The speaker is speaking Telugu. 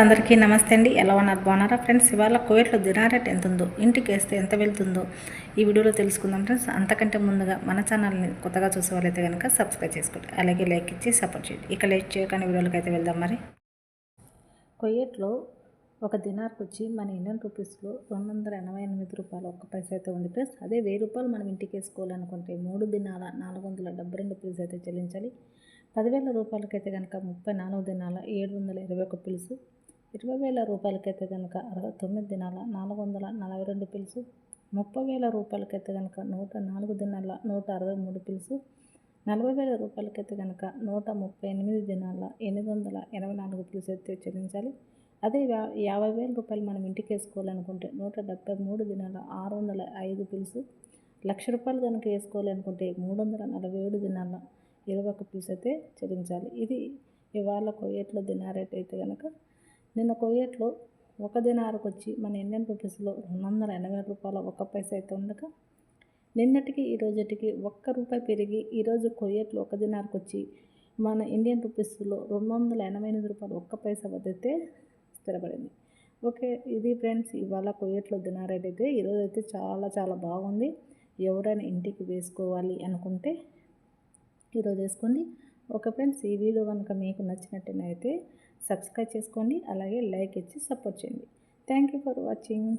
అందరికీ నమస్తే అండి. ఎలా ఉన్నారు? బాగున్నారా ఫ్రెండ్స్? ఇవాళ కోవిడ్లో దినారెట్ ఎంత ఉందో ఇంటికి వేస్తే ఎంత వెళ్తుందో ఈ వీడియోలో తెలుసుకుందాం ఫ్రెండ్స్. అంతకంటే ముందుగా మన ఛానల్ని కొత్తగా చూసే వాళ్ళైతే కనుక సబ్స్క్రైబ్ చేసుకోండి. అలాగే లైక్ ఇచ్చి సపోర్ట్ చేయండి. ఇక లైక్ చేయకుండా వీడియోలోకి అయితే వెళ్దాం మరి. కొయ్యట్లో ఒక దినార్కి వచ్చి మన ఇండియన్ రూపీస్లో రెండు వందల ఎనభై ఎనిమిది రూపాయలు ఒక్క పైసా అయితే ఉంది ప్లస్ అదే వెయ్యి రూపాయలు మనం ఇంటికి వేసుకోవాలనుకుంటే మూడు దినాల నాలుగు వందల డెబ్బై రెండు పిల్స్ అయితే చెల్లించాలి. పదివేల రూపాయలకైతే కనుక ముప్పై నాలుగు దినాల ఏడు వందల ఇరవై ఒక పిలుసు ఇరవై వేల రూపాయలకైతే కనుక అరవై తొమ్మిది దినాల నాలుగు వందల నలభై రెండు పిలుసు. ముప్పై వేల రూపాయలకైతే కనుక నూట నాలుగు దినాల నూట అరవై మూడు పిలుసు. నలభై వేల రూపాయలకైతే కనుక నూట ముప్పై ఎనిమిది దినాల ఎనిమిది వందల ఎనభై నాలుగు పిలుసు అయితే చెల్లించాలి. అదే యా- యాభై వేల రూపాయలు మనం ఇంటికి వేసుకోవాలనుకుంటే నూట డెబ్బై మూడు దినాల ఆరు వందల ఐదు పిలుసు. లక్ష రూపాయలు కనుక వేసుకోవాలనుకుంటే మూడు వందల నలభై ఏడు దినాల ఇరవై ఒక పిలుసు అయితే చెల్లించాలి. ఇది ఇవాళ కొయ్యేట్లో దినారేట్ అయితే కనుక నిన్న కొయ్యేట్లో ఒక దినారుకు వచ్చి మన ఇండియన్ రూపీస్లో రెండు వందల ఎనభై రూపాయల ఒక్క పైసా అయితే ఉండగా నిన్నటికి ఈ రోజుటికి ఒక్క రూపాయి పెరిగి ఈరోజు కొయ్యట్లు ఒక దినారకు వచ్చి మన ఇండియన్ రూపీస్లో రెండు వందల ఎనభై ఎనిమిది రూపాయలు ఒక్క పైసా వద్ద స్థిరపడింది. ఓకే ఇది ఫ్రెండ్స్ ఇవాళ కొయ్యేట్లో దినారేట్ అయితే ఈరోజు అయితే చాలా చాలా బాగుంది. ఎవరైనా ఇంటికి వేసుకోవాలి అనుకుంటే ఈరోజు వేసుకోండి. ఓకే ఫ్రెండ్స్ ఈ వీడియో కనుక మీకు నచ్చినట్టయితే సబ్స్క్రైబ్ చేసుకోండి అలాగే లైక్ ఇచ్చి సపోర్ట్ చేయండి. Thank you for watching.